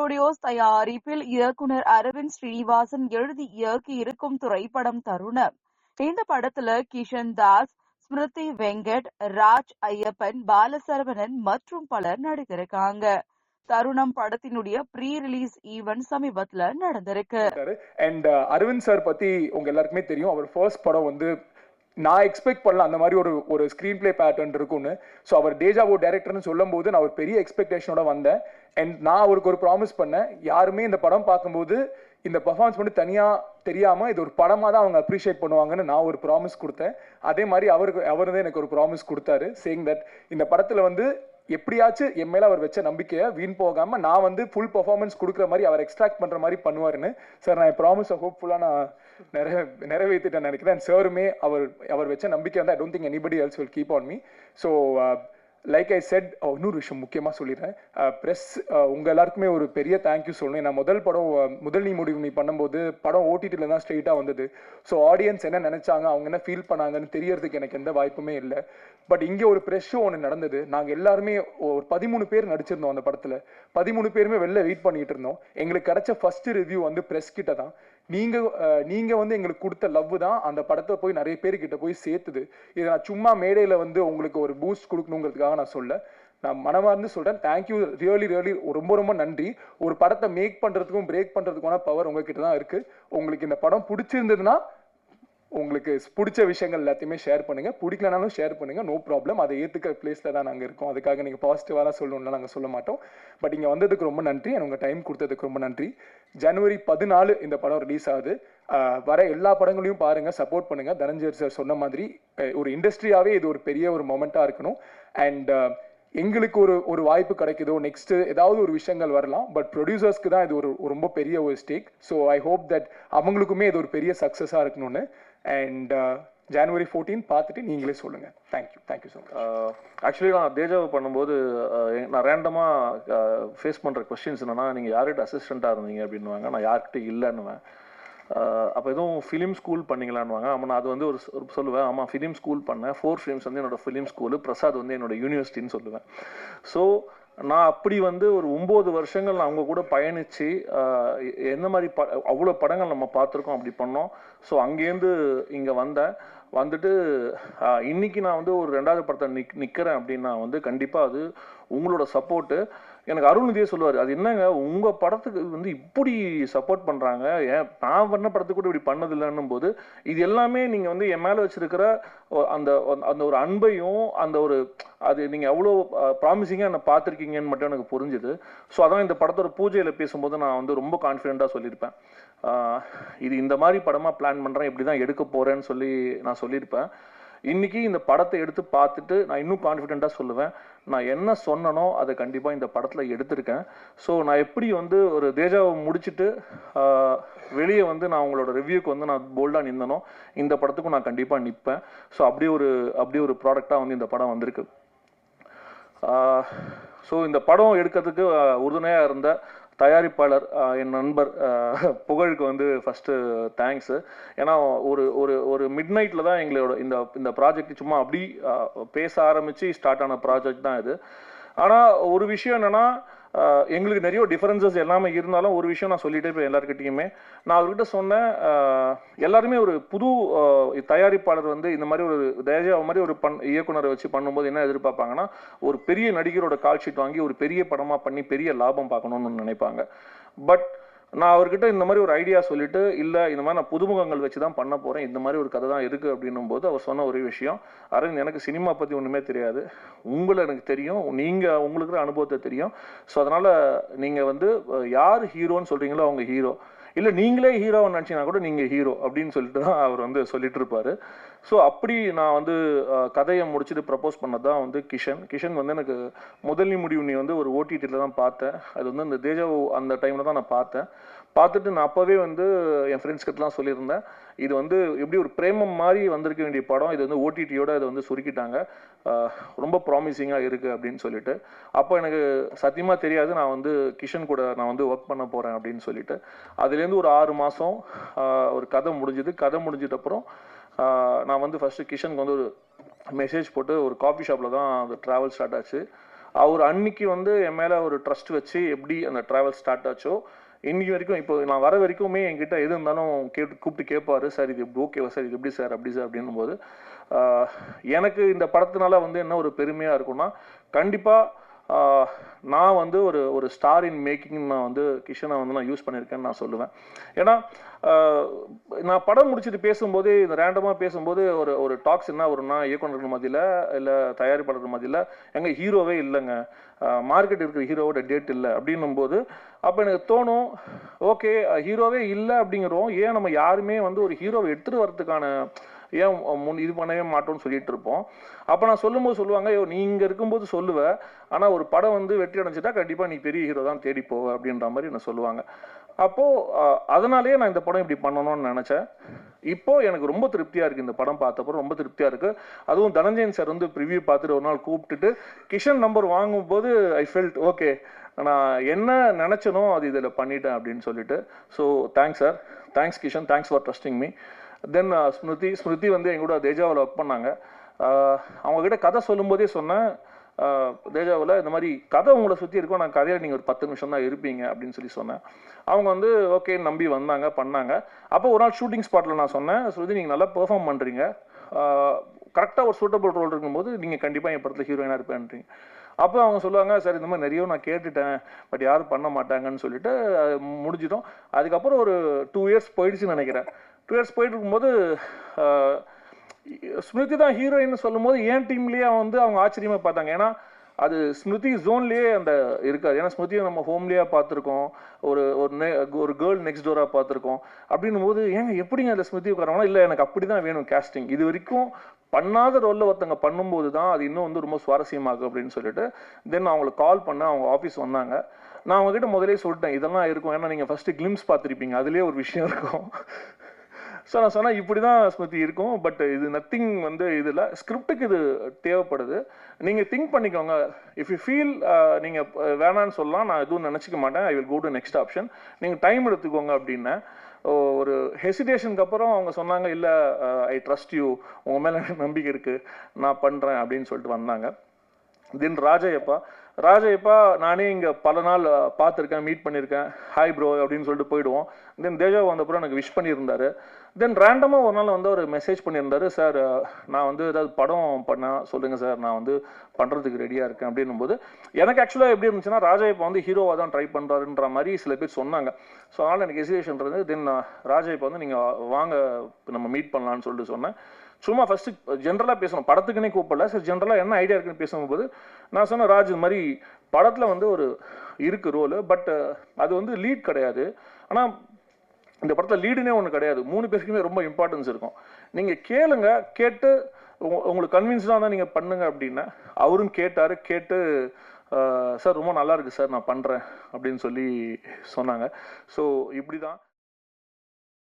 Studios தயாரிப்பில் இயக்குனர் அரவிந்த் ஸ்ரீனிவாசன் எழுதி இயக்கி இருக்கும் திரைப்படம் தருணம். இந்த படத்துல கிஷன் தாஸ் ஸ்மிருதி வெங்கட் ராஜ் ஐயப்பன் பாலசரவணன் மற்றும் பலர் நடித்திருக்காங்க. தருணம் படத்தினுடைய ப்ரீ ரிலீஸ் ஈவென்ட் சமீபத்துல நடந்திருக்கு. அண்ட் uh, அரவிந்த் சார் பத்தி உங்க எல்லாருக்குமே தெரியும். அவர் ஃபர்ஸ்ட் படம் வந்து நான் எக்ஸ்பெக்ட் பண்ணல. அந்த மாதிரி ஒரு ஒரு ஸ்க்ரீன் பிளே பேட்டர்ன் இருக்கும்னு. ஸோ அவர் டேஜாவோ டேரக்டர்னு சொல்லும் போது நான் ஒரு பெரிய எக்ஸ்பெக்டேஷனோட வந்தேன். அண்ட் நான் அவருக்கு ஒரு ப்ராமிஸ் பண்ணேன். யாருமே இந்த படம் பார்க்கும்போது இந்த பர்ஃபார்மன்ஸ் மட்டும் தனியாக தெரியாமல் இது ஒரு படமாக தான் அவங்க அப்ரிஷியேட் பண்ணுவாங்கன்னு நான் ஒரு ப்ராமிஸ் கொடுத்தேன். அதே மாதிரி அவருக்கு அவர் தான் எனக்கு ஒரு ப்ராமிஸ் கொடுத்தாரு சேயிங் தட் இந்த படத்தில் வந்து எப்படியாச்சும் என் மேல அவர் வச்ச நம்பிக்கையை வீண் போகாம நான் வந்து ஃபுல் பர்ஃபார்மன்ஸ் கொடுக்குற மாதிரி அவர் எக்ஸ்ட்ராக்ட் பண்ற மாதிரி பண்ணுவாருன்னு. சார் நான் ப்ராமிஸை ஹோப்ஃபுல்லா நான் நிறைய நிறைவேற்றிட்டேன் நினைக்கிறேன். சாருமே அவர் அவர் வச்ச நம்பிக்கை வந்து I don't think anybody else will keep on me so like I said இன்னொரு விஷயம் முக்கியமாக சொல்லிடுறேன். ப்ரெஸ் உங்கள் எல்லாருக்குமே ஒரு பெரிய தேங்க்யூ சொல்லணும். நான் முதல் படம் முதல் நீ முடிவு நீ பண்ணும்போது படம் ஓடிடியில் தான் ஸ்ட்ரெயிட்டாக வந்தது. ஸோ ஆடியன்ஸ் என்ன நினச்சாங்க அவங்க என்ன ஃபீல் பண்ணாங்கன்னு தெரியறதுக்கு எனக்கு எந்த வாய்ப்புமே இல்லை. பட் இங்கே ஒரு ப்ரெஷ் ஷோ ஒன்று நடந்தது. நாங்கள் எல்லாருமே ஒரு பதிமூணு பேர் நடிச்சிருந்தோம் அந்த படத்தில். பதிமூணு பேருமே வெளில வெயிட் பண்ணிகிட்டு இருந்தோம். எங்களுக்கு கிடைச்ச ஃபர்ஸ்ட் ரிவ்யூ வந்து ப்ரெஸ் கிட்ட தான். நீங்க நீங்கள் நீங்க வந்து எங்களுக்கு கொடுத்த லவ் தான் அந்த படத்தை போய் நிறைய பேர்கிட்ட போய் சேர்த்துது. இதை நான் சும்மா மேடையில வந்து உங்களுக்கு ஒரு பூஸ்ட் கொடுக்கணுங்கிறதுக்காக நான் சொல்ல நான் மனமார்ந்து சொல்றேன். தேங்க்யூ ரியலி ரியலி ரொம்ப ரொம்ப நன்றி. ஒரு படத்தை மேக் பண்றதுக்கும் பிரேக் பண்றதுக்கான பவர் உங்ககிட்ட தான் இருக்கு. உங்களுக்கு இந்த படம் பிடிச்சிருந்ததுன்னா உங்களுக்கு பிடிச்ச விஷயங்கள் எல்லாத்தையுமே ஷேர் பண்ணுங்கள் பிடிக்கலனாலும் ஷேர் பண்ணுங்கள் நோ ப்ராப்ளம் அதை ஏற்றுக்க பிளேஸில் தான் நாங்கள் இருக்கோம். அதுக்காக நீங்கள் பாசிட்டிவாலாம் சொல்லணும்னா நாங்கள் சொல்ல மாட்டோம். பட் இங்கே வந்ததுக்கு ரொம்ப நன்றி. எனக்கு டைம் கொடுத்ததுக்கு ரொம்ப நன்றி. ஜனவரி பதினாலு இந்த படம் ரிலீஸ் ஆகுது. வர எல்லா படங்களையும் பாருங்க. சப்போர்ட் பண்ணுங்கள் தனஞ்சயர் சார் சொன்ன மாதிரி ஒரு இண்டஸ்ட்ரியாகவே இது ஒரு பெரிய ஒரு மொமெண்ட்டாக இருக்கணும். அண்ட் எங்களுக்கு ஒரு ஒரு வாய்ப்பு கிடைக்குதோ நெக்ஸ்ட் ஏதாவது ஒரு விஷயங்கள் வரலாம். பட் ப்ரொடியூசர்ஸ்க்கு தான் இது ஒரு ரொம்ப பெரிய ஒரு stake so I hope that அவங்களுக்குமே இது ஒரு பெரிய சக்ஸஸாக இருக்கணும்னு. அண்ட் ஜனவரி ஃபோர்டீன் பார்த்துட்டு நீங்களே சொல்லுங்க. Thank you thank you so much actually நான் தேஜாவை பண்ணும்போது uh, நான் ரேண்டமாக ஃபேஸ் பண்ணுற கொஸ்டின்ஸ் என்னன்னா நீங்கள் யார்கிட்ட அசிஸ்டண்ட்டாக இருந்தீங்க அப்படின்னுவாங்க. நான் யார்கிட்ட இல்லைன்னுவேன். Uh, அப்போ எதுவும் ஃபிலிம் ஸ்கூல் பண்ணீங்களான்னுவாங்க. ஆமாம் நான் அது வந்து ஒரு சொ- ஒரு சொல்லுவேன். ஆமாம் ஃபிலிம் ஸ்கூல் பண்ணேன். ஃபோர் ஃபிலிம்ஸ் வந்து என்னோடய ஃபிலிம் ஸ்கூலு பிரசாத் வந்து என்னோடய யூனிவர்சிட்டின்னு சொல்லுவேன். ஸோ நான் அப்படி வந்து ஒரு ஒம்பது வருஷங்கள் நான் அவங்க கூட பயணித்து என்ன மாதிரி ப அவ்வளோ படங்கள் நம்ம பார்த்துருக்கோம் அப்படி பண்ணோம். ஸோ அங்கேருந்து இங்கே வந்தேன். வந்துட்டு இன்றைக்கி இன்னைக்கு நான் வந்து ஒரு ரெண்டாவது படத்தை நிக் நிற்கிறேன் அப்படின்னா வந்து கண்டிப்பாக அது உங்களோட சப்போர்ட்டு எனக்கு அருள்நிதியே சொல்லுவார் அது என்னங்க? உங்கள் படத்துக்கு வந்து இப்படி சப்போர்ட் பண்ணுறாங்க ஏன் நான் பண்ண படத்துக்கு கூட இப்படி பண்ணதில்லைன்னும் போது இது எல்லாமே நீங்கள் வந்து என் மேலே வச்சுருக்கிற அந்த அந்த ஒரு அன்பையும் அந்த ஒரு அது நீங்கள் எவ்வளோ ப்ராமிசிங்காக என்ன பார்த்துருக்கீங்கன்னு மட்டும் எனக்கு புரிஞ்சுது. ஸோ அதான் இந்த படத்தோட பூஜையில் பேசும்போது நான் வந்து ரொம்ப கான்ஃபிடென்ட்டாக சொல்லியிருப்பேன். இது இந்த மாதிரி படமாக பிளான் பண்ணுறேன் இப்படி தான் எடுக்க போகிறேன்னு சொல்லி நான் சொல்லியிருப்பேன். இன்னைக்கு இந்த படத்தை எடுத்து பார்த்துட்டு நான் இன்னும் கான்ஃபிடெண்ட்டாக சொல்லுவேன். நான் என்ன சொன்னனோ அதை கண்டிப்பாக இந்த படத்தில் எடுத்திருக்கேன். ஸோ நான் எப்படி வந்து ஒரு தேஜாவை முடிச்சுட்டு வெளியே வந்து நான் உங்களோட ரிவ்யூக்கு வந்து நான் போல்டாக நின்னனோ இந்த படத்துக்கும் நான் கண்டிப்பாக நிற்பேன் ஸோ அப்படி ஒரு அப்படி ஒரு ப்ராடக்டாக வந்து இந்த படம் வந்திருக்கு. ஸோ இந்த படம் எடுக்கிறதுக்கு உறுதுணையாக இருந்த தயாரிப்பாளர் என் நண்பர் புகழுக்கு வந்து ஃபஸ்ட்டு தேங்க்ஸு ஏன்னா ஒரு ஒரு ஒரு மிட் நைட்டில் தான் எங்களோட இந்த இந்த ப்ராஜெக்ட் சும்மா அப்படி பேச ஆரம்பித்து ஸ்டார்ட் ஆன ப்ராஜெக்ட் தான் இது. ஆனால் ஒரு விஷயம் என்னென்னா எங்களுக்கு நிறைய டிஃபரன்சஸ் எல்லாமே இருந்தாலும் ஒரு விஷயம் நான் சொல்லிட்டே இருப்பேன் எல்லாருக்கிட்டையுமே நான் அவர்கிட்ட சொன்னேன் எல்லாருமே ஒரு புது தயாரிப்பாளர் வந்து இந்த மாதிரி ஒரு தேஜா மாதிரி ஒரு பண் இயக்குனரை வச்சு பண்ணும்போது என்ன எதிர்பார்ப்பாங்கன்னா ஒரு பெரிய நடிகரோட கால் ஷீட் வாங்கி ஒரு பெரிய படமாக பண்ணி பெரிய லாபம் பார்க்கணும்னு நினைப்பாங்க. பட் நான் அவர்கிட்ட இந்த மாதிரி ஒரு ஐடியா சொல்லிட்டு இல்லை இந்த மாதிரி நான் புதுமுகங்கள் வச்சு தான் பண்ண போகிறேன் இந்த மாதிரி ஒரு கதை தான் இருக்குது அப்படின்னும் போது அவர் சொன்ன ஒரே விஷயம் அரவிந்த் எனக்கு சினிமா பற்றி ஒன்றுமே தெரியாது. உங்களை எனக்கு தெரியும். நீங்கள் உங்களுக்கு அனுபவத்தை தெரியும். ஸோ அதனால் நீங்கள் வந்து யார் ஹீரோன்னு சொல்கிறீங்களோ அவங்க ஹீரோ இல்லை நீங்களே ஹீரோவை நினச்சிங்கன்னா கூட நீங்கள் ஹீரோ அப்படின்னு சொல்லிட்டு தான் அவர் வந்து சொல்லிட்டு இருப்பாரு. ஸோ அப்படி நான் வந்து கதையை முடிச்சுட்டு ப்ரப்போஸ் பண்ணது தான் வந்து கிஷன். கிஷன் வந்து எனக்கு முதல் முடி முடிவு நீ வந்து ஒரு ஓடிடியில் தான் பார்த்தேன். அது வந்து அந்த தேஜாவு அந்த டைமில் தான் நான் பார்த்தேன். பார்த்துட்டு நான் அப்போவே வந்து என் ஃப்ரெண்ட்ஸ் கிட்டலாம் சொல்லியிருந்தேன். இது வந்து எப்படி ஒரு பிரேமம் மாதிரி வந்திருக்க வேண்டிய படம். இது வந்து ஓடிடியோட இதை வந்து சுருக்கிட்டாங்க. ரொம்ப ப்ராமிசிங்காக இருக்குது அப்படின்னு சொல்லிட்டு. அப்போ எனக்கு சத்தியமாக தெரியாது நான் வந்து கிஷன் கூட நான் வந்து ஒர்க் பண்ண போகிறேன் அப்படின்னு சொல்லிட்டு. அதுலேருந்து ஒரு ஆறு மாதம் ஒரு கதை முடிஞ்சது. கதை முடிஞ்சிட்டப்புறம் அப்புறம் நான் வந்து ஃபஸ்ட்டு கிஷனுக்கு வந்து ஒரு மெசேஜ் போட்டு ஒரு காஃபி ஷாப்பில் தான் அந்த ட்ராவல் ஸ்டார்ட் ஆச்சு. அவர் அன்னைக்கு வந்து என் மேலே ஒரு ட்ரஸ்ட் வச்சு எப்படி அந்த ட்ராவல் ஸ்டார்ட் ஆச்சோ இன்னைக்கு வரைக்கும் இப்போ நான் வர வரைக்குமே என்கிட்ட எது இருந்தாலும் கேட்டு கூப்பிட்டு கேட்பாரு. சார் இது ஓகேவா சார் இது எப்படி சார்? அப்படி சார் அப்படின்னும் போது எனக்கு இந்த படத்தினால வந்து என்ன ஒரு பெருமையாக இருக்கும்னா கண்டிப்பாக நான் வந்து ஒரு ஒரு ஸ்டார் இன் மேக்கிங் நான் வந்து கிஷனை வந்து நான் யூஸ் பண்ணியிருக்கேன்னு நான் சொல்லுவேன். ஏன்னா நான் படம் முடிச்சுட்டு பேசும்போது இந்த ரேண்டமாக பேசும்போது ஒரு ஒரு டாக்ஸ் என்ன வரும்னா இயக்குனர்கள் மதியில் இல்லை தயாரிப்பாளர்கள் மதியில் எங்கள் ஹீரோவே இல்லைங்க. மார்க்கெட் இருக்கிற ஹீரோவோட டேட் இல்லை. அப்படின்னும் போது அப்போ எனக்கு தோணும் ஓகே ஹீரோவே இல்லை அப்படிங்கிறோம். ஏன் நம்ம யாருமே வந்து ஒரு ஹீரோவை எடுத்துகிட்டு வரதுக்கான ஏன் முன் இது பண்ணவே மாட்டோம்னு சொல்லிட்டு இருப்போம். அப்போ நான் சொல்லும்போது சொல்லுவாங்க ஐயோ நீ இங்கே இருக்கும்போது சொல்லுவ. ஆனால் ஒரு படம் வந்து வெற்றி அடைஞ்சிட்டா கண்டிப்பாக நீ பெரிய ஹீரோ தான் தேடி போவ அப்படின்ற மாதிரி என்ன சொல்லுவாங்க. அப்போது அதனாலேயே நான் இந்த படம் இப்படி பண்ணணும்னு நினச்சேன். இப்போ எனக்கு ரொம்ப திருப்தியாக இருக்குது இந்த படம் பார்த்தப்போ ரொம்ப திருப்தியாக இருக்குது அதுவும் தனஞ்சயன் சார் வந்து ப்ரிவியூ பார்த்துட்டு ஒரு நாள் கூப்பிட்டுட்டு கிஷன் நம்பர் வாங்கும்போது ஐ ஃபெல்ட் ஓகே நான் என்ன நினச்சனோ அது இதில் பண்ணிட்டேன் அப்படின்னு சொல்லிட்டு. So thanks sir thanks Kishan thanks for trusting me then Smriti Smriti வந்து எங்கூட தேஜாவில் ஒர்க் பண்ணாங்க. Uh, அவங்கக்கிட்ட கதை சொல்லும்போதே சொன்னேன். Uh, தேஜாவில் இந்த மாதிரி கதை உங்களை சுற்றி இருக்கும் நான் கதையில் நீங்கள் ஒரு பத்து நிமிஷம் தான் இருப்பீங்க அப்படின்னு சொல்லி சொன்னேன். அவங்க வந்து ஓகே நம்பி வந்தாங்க பண்ணாங்க. அப்போ ஒரு நாள் ஷூட்டிங் ஸ்பாட்டில் நான் சொன்னேன் ஸ்ருதி நீங்கள் நல்லா பெர்ஃபார்ம் பண்ணுறீங்க கரெக்டாக ஒரு சூட்டபிள் ரோல் இருக்கும்போது நீங்கள் கண்டிப்பாக என் படத்தில் ஹீரோயினாக இருப்பேன்றீங்க. அப்போ அவங்க சொல்லுவாங்க சார் இந்த மாதிரி நிறைய நான் கேட்டுட்டேன் பட் யாரும் பண்ண மாட்டாங்கன்னு சொல்லிட்டு முடிஞ்சிட்டோம் அதுக்கப்புறம் ஒரு டூ இயர்ஸ் போயிடுச்சுன்னு நினைக்கிறேன். டூ போயிட்டு இருக்கும்போது ஸ்மிருதி தான் ஹீரோயின் சொல்லும்போது ஏன் டீம்லேயே வந்து அவங்க ஆச்சரியமாக பார்த்தாங்க. ஏன்னா அது ஸ்மிருதி ஜோன்லேயே அந்த இருக்காது. ஏன்னா ஸ்மிருதியை நம்ம ஹோம்லேயே பார்த்துருக்கோம். ஒரு ஒரு நெ ஒரு கேர்ள் நெக்ஸ்ட் டோராக பார்த்துருக்கோம். அப்படின்னும் போது ஏங்க எப்படிங்க அதில் ஸ்மிருதி உட்காரவனா இல்லை எனக்கு அப்படி தான் வேணும் கேஸ்டிங் இது வரைக்கும் பண்ணாத ரோலில் ஒருத்தங்க பண்ணும்போது தான் அது இன்னும் வந்து ரொம்ப சுவாரஸ்யமாகும் அப்படின்னு சொல்லிட்டு தென் அவங்களுக்கு கால் பண்ண அவங்க ஆஃபீஸ் வந்தாங்க. நான் அவங்ககிட்ட முதலே சொல்லிட்டேன். இதெல்லாம் இருக்கும். ஏன்னா நீங்கள் ஃபஸ்ட்டு கிளிம்ஸ் பார்த்துருப்பீங்க. அதுலேயே ஒரு விஷயம் இருக்கும். ஸோ நான் சொன்னால் இப்படி தான் ஸ்மிருதி இருக்கும். பட் இது நத்திங் வந்து இதில் ஸ்கிரிப்டுக்கு இது தேவைப்படுது. நீங்கள் திங்க் பண்ணிக்கோங்க. இஃப் யூ ஃபீல் நீங்கள் வேணான்னு சொல்லலாம். நான் எதுவும் நினச்சிக்க மாட்டேன். I will go to next option நீங்கள் டைம் எடுத்துக்கோங்க அப்படின்னா ஒரு ஹெசிடேஷனுக்கு அப்புறம் அவங்க சொன்னாங்க இல்லை ஐ ட்ரஸ்ட் யூ உங்கள் மேலே நம்பிக்கை இருக்குது நான் பண்ணுறேன் அப்படின்னு சொல்லிட்டு வந்தாங்க. தென் ராஜையப்பா ராஜயப்பா நானே இங்கே பல நாள் பார்த்துருக்கேன் மீட் பண்ணியிருக்கேன் ஹாய் ப்ரோ அப்படின்னு சொல்லிட்டு போயிடுவோம். தென் தேஜா வந்தப்புறம் எனக்கு விஷ் பண்ணியிருந்தாரு. தென் ரேண்டமாக ஒரு நாள் வந்து ஒரு மெசேஜ் பண்ணியிருந்தாரு சார் நான் வந்து ஏதாவது படம் பண்ண சொல்லுங்கள் சார் நான் வந்து பண்ணுறதுக்கு ரெடியாக இருக்கேன். அப்படின்னும் போது எனக்கு ஆக்சுவலாக எப்படி இருந்துச்சுன்னா ராஜயப்பா வந்து ஹீரோவாக தான் ட்ரை பண்ணுறாருன்ற மாதிரி சில பேர் சொன்னாங்க. ஸோ அதனால் எனக்கு ஹெசிடேஷன் இருந்தது. தென் ராஜயப்பா வந்து நீங்கள் வாங்க நம்ம மீட் பண்ணலான்னு சொல்லிட்டு சொன்னேன். சும்மா ஃபஸ்ட்டு ஜென்ரலாக பேசணும். படத்துக்குன்னே கூப்பிடல. சரி ஜென்ரலாக என்ன ஐடியா இருக்குன்னு பேசும்போது நான் சொன்னேன் ராஜ் இது மாதிரி படத்தில் வந்து ஒரு இருக்கு ரோலு பட் அது வந்து லீட் கிடையாது. ஆனால் இந்த படத்தில் லீடுனே ஒன்று கிடையாது. மூணு பேருக்குமே ரொம்ப இம்பார்ட்டன்ஸ் இருக்கும். நீங்கள் கேளுங்க கேட்டு உங்களுக்கு கன்வின்ஸ்டாக தான் நீங்கள் பண்ணுங்க அப்படின்னா அவரும் கேட்டார். கேட்டு சார் ரொம்ப நல்லா இருக்கு சார் நான் பண்ணுறேன் அப்படின்னு சொல்லி சொன்னாங்க. ஸோ இப்படி தான்